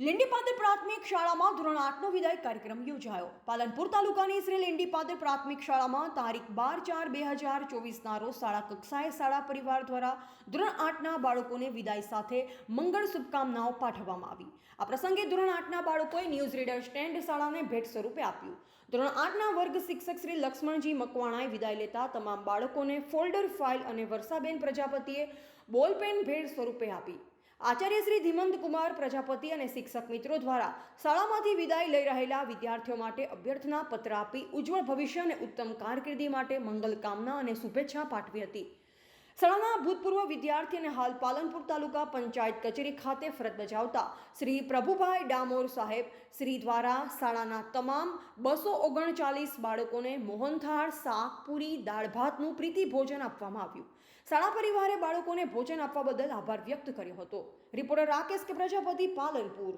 લીંડીપાદર પ્રાથમિક શાળામાં ધોરણ આઠનો વિદાય કાર્યક્રમ યોજાયો. પાલનપુર તાલુકાની શ્રી લીંડીપાદર પ્રાથમિક શાળામાં તારીખ બાર ચાર બે હજાર ચોવીસના રોજ શાળા કક્ષાએ શાળા પરિવાર દ્વારા ધોરણ આઠના બાળકોને વિદાય સાથે મંગળ શુભકામનાઓ પાઠવવામાં આવી. આ પ્રસંગે ધોરણ આઠના બાળકોએ ન્યૂઝ રીડર સ્ટેન્ડ શાળાને ભેટ સ્વરૂપે આપ્યું. ધોરણ આઠના વર્ગ શિક્ષક શ્રી લક્ષ્મણજી મકવાણાએ વિદાય લેતા તમામ બાળકોને ફોલ્ડર ફાઇલ અને વર્ષાબેન પ્રજાપતિએ બોલપેન ભેટ સ્વરૂપે આપી. આચાર્ય શ્રી ધીમંત કુમાર પ્રજાપતિ અને શિક્ષક મિત્રો દ્વારા શાળામાંથી વિદાય લઈ રહેલા વિદ્યાર્થીઓ માટે અભ્યર્થના પત્ર આપી ઉજ્જવળ ભવિષ્ય અને ઉત્તમ કારકિર્દી માટે મંગલ કામના અને શુભેચ્છા પાઠવી હતી. શાળાના ભૂતપૂર્વ વિદ્યાર્થી અને હાલ પાલનપુર તાલુકા પંચાયત કચેરી ખાતે ફરજ બજાવતા શ્રી પ્રભુભાઈ ડામોર સાહેબ, શ્રી દ્વારા શાળાના તમામ બસો ઓગણચાલીસ બાળકોને મોહનથાળ, શાક, પૂરી, દાળ ભાતનું પ્રીતિ ભોજન આપવામાં આવ્યું. શાળા પરિવારે બાળકોને ભોજન આપવા બદલ આભાર વ્યક્ત કર્યો હતો. રિપોર્ટર રાકેશ કે પ્રજાપતિ પાલનપુર.